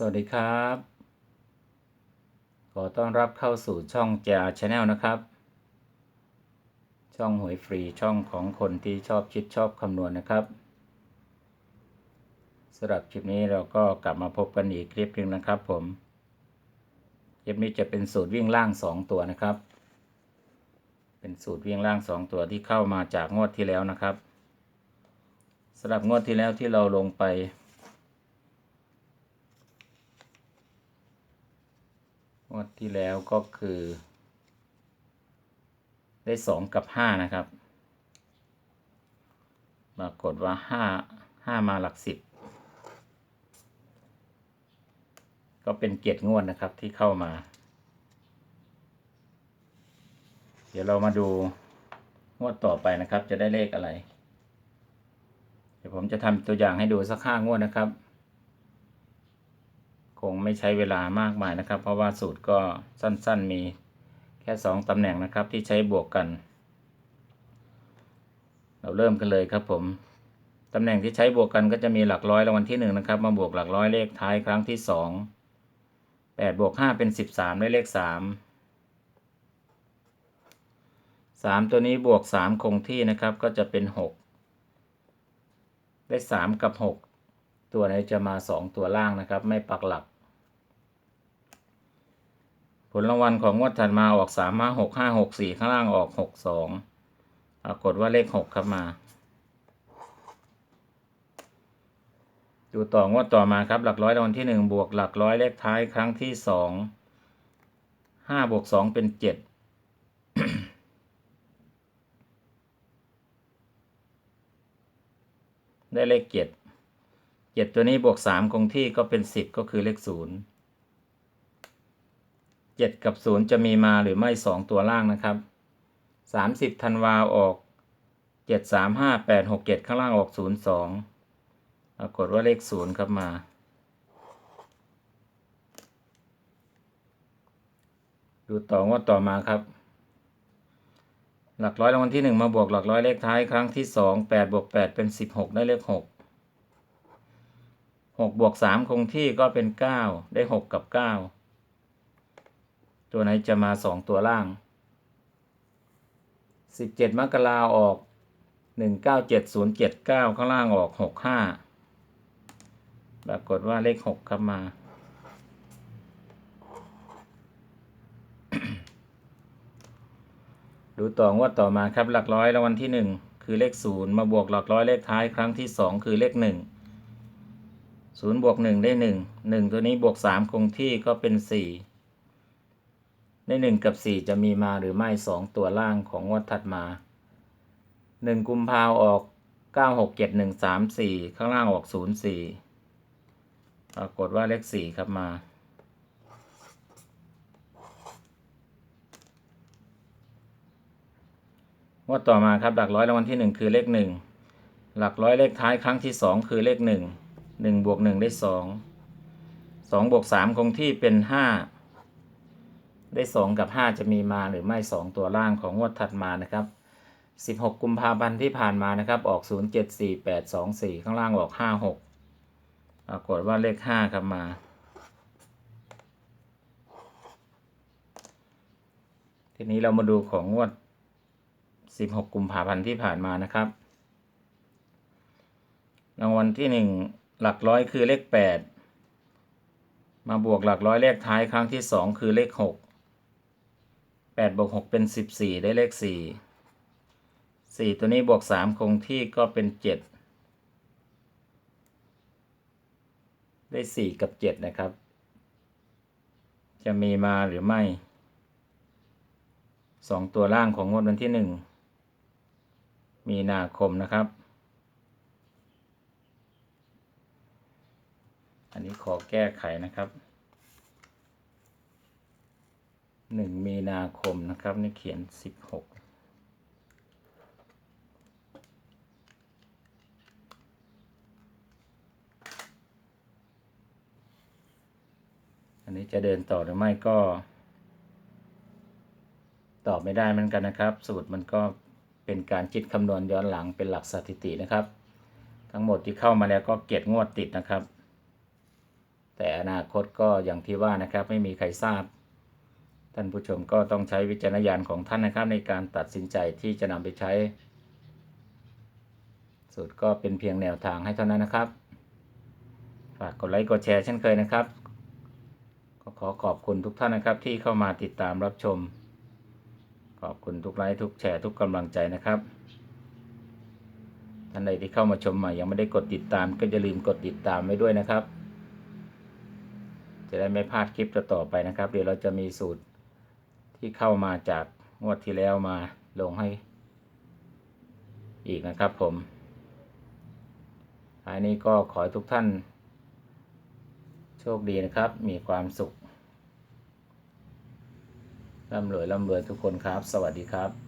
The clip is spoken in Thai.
สวัสดีครับ ขอต้อนรับเข้าสู่ช่องจาชาแนลนะครับ ช่องหวยฟรีช่องของคนที่ชอบคิดชอบคำนวณนะครับสำหรับคลิปนี้เราก็กลับมาพบกันอีกคลิปหนึ่งนะครับผม คลิปนี้จะเป็นสูตรวิ่งล่าง 2 ตัวนะครับ เป็นสูตรวิ่งล่าง 2 ตัวที่เข้ามาจากงวดที่แล้วนะครับสำหรับงวดที่แล้วที่เราลงไป วดที่แล้วก็คือ ได้สองกับห้านะครับ ปรากฏว่าห้าห้ามาหลักสิบ ก็เป็นเกียรติงวดนะครับที่เข้ามา เดี๋ยวเรามาดูงวดต่อไปนะครับ จะได้เลขอะไร เดี๋ยวผมจะทำตัวอย่างให้ดูสักห้างวดนะครับ คงไม่ใช้เวลามากมายนะครับ เพราะว่าสูตรก็สั้นๆ มีแค่สองตำแหน่งนะครับที่ใช้บวกกัน เราเริ่มกันเลยครับผมตำแหน่งที่ใช้บวกกันก็จะมีหลักร้อยรางวัลที่หนึ่งนะครับมาบวกหลักร้อยเลขท้ายครั้งที่สองแปดบวกห้าเป็นสิบสามได้เลขสามสามตัวนี้บวกสามคงที่นะครับก็จะเป็นหกได้สามกับหก ตัวไหนจะมาสองตัวล่างนะครับ ไม่ปักหลัก ผลรางวัลของงวดถัดมาออกสามห้าหกห้าหกสี่ข้างล่างออกหกสองปรากฏว่าเลขหกครับมา ดูต่องวดต่อมาครับ หลักร้อยรางวัลที่หนึ่งบวกหลักร้อยเลขท้ายครั้งที่สองห้าบวกสองเป็นเจ็ดได้เลขเจ็ด เจ็ดตัวนี้บวกสามคงที่ก็เป็นสิบก็คือเลขศูนย์เจ็ดกับศูนย์จะมีมาหรือไม่สองตัวล่างนะครับสามสิบธันวาออกเจ็ดสามห้าแปดหกเจ็ดข้างล่างออกศูนย์สองปรากฏว่าเลขศูนย์ครับมาดูต่องวดต่อมาครับ หลักร้อยรางวัลที่หนึ่งมาบวกหลักร้อยเลขท้ายครั้งที่สองแปดบวกแปดเป็นสิบหกได้เลขห กหกบวกสามคงที่ก็เป็นเก้าได้หกกับเก้าตัวไหนจะมาสองตัวล่างสิบเจ็ดมกราออกหนึ่งเก้าเจ็ดศูนย์เจ็ดเก้าข้างล่างออกหกห้าปรากฏว่าเลขหกครับมาดูต่องวดต่อมาครับหลักร้อยรางวัลที่หนึ่งคือเลขศูนย์มาบวกหลักร้อยเลขท้ายครั้งที่สองคือเลขหนึ่ง ศูนย์บวกหนึ่งได้หนึ่งหนึ่งตัวนี้บวกสามคงที่ก็เป็นสี่ได้หนึ่งกับสี่จะมีมาหรือไม่สองตัวล่างของงวดถัดมาหนึ่งกุมภาออกเก้าหกเจ็ดหนึ่งสามสี่ข้างล่างออกศูนย์สี่ปรากฏว่าเลขสี่ครับมางวดต่อมาครับหลักร้อยรางวัลที่หนึ่งคือเลขหนึ่งหลักร้อยเลขท้ายครั้งที่สองคือเลขห นึ่งหนึ่งบวกหนึ่งได้สองสองบวกสามคงที่เป็นห้าได้สองกับห้าจะมีมาหรือไม่สองตัวล่างของงวดถัดมานะครับสิบหกกุมภาพันธ์ที่ผ่านมานะครับ ออกศูนย์เจ็ดสี่แปดสองสี่ข้างล่างออกห้าหกปรากฏว่าเลขห้าครับมาทีนี้เรามาดูของงวด 16 กุมภาพันธ์ที่ผ่านมานะครับ รางวัลที่ 1 หลักร้อยคือเลข 8 มาบวกหลักร้อยเลขท้ายครั้งที่ 2 คือเลข 6 8บวก6เป็น 14 ได้เลข 4 4 ตัวนี้บวก 3 คงที่ก็เป็น 7 ได้ 4 กับ 7 นะครับ จะมีมาหรือไม่สองตัวล่างของงวดวันที่หนึ่งมีนาคมนะครับ อันนี้ขอแก้ไขนะครับหนึ่งมีนาคมนะครับ นี่เขียนสิบหกอันนี้จะเดินต่อหรือไม่ก็ ตอบไม่ได้เหมือนกันนะครับ สูตรมันก็เป็นการคิดคำนวณย้อนหลังเป็นหลักสถิตินะครับ ทั้งหมดที่เข้ามาแล้วก็เก็บงวดติดนะครับ แต่อนาคตก็อย่างที่ว่านะครับไม่มีใครทราบ ท่านผู้ชมก็ต้องใช้วิจารณญาณของท่านนะครับในการตัดสินใจที่จะนำไปใช้สุดก็เป็นเพียงแนวทางให้เท่านั้นนะครับ ฝากกดไลค์กดแชร์เช่นเคยนะครับ ก็ขอขอบคุณทุกท่านนะครับที่เข้ามาติดตามรับชม ขอบคุณทุกไลค์ทุกแชร์ทุกกำลังใจนะครับท่านใดที่เข้ามาชมใหม่ยังไม่ได้กดติดตามก็อย่าลืมกดติดตามไว้ด้วยนะครับ จะได้ไม่พลาดคลิปต่อไปนะครับ เดี๋ยวเราจะมีสูตรที่เข้ามาจากงวดที่แล้วมาลงให้อีกนะครับผมท้ายนี้ก็ขอให้ทุกท่าน โชคดีนะครับ มีความสุขร่ำรวยร่ำรวยทุกคนครับ สวัสดีครับ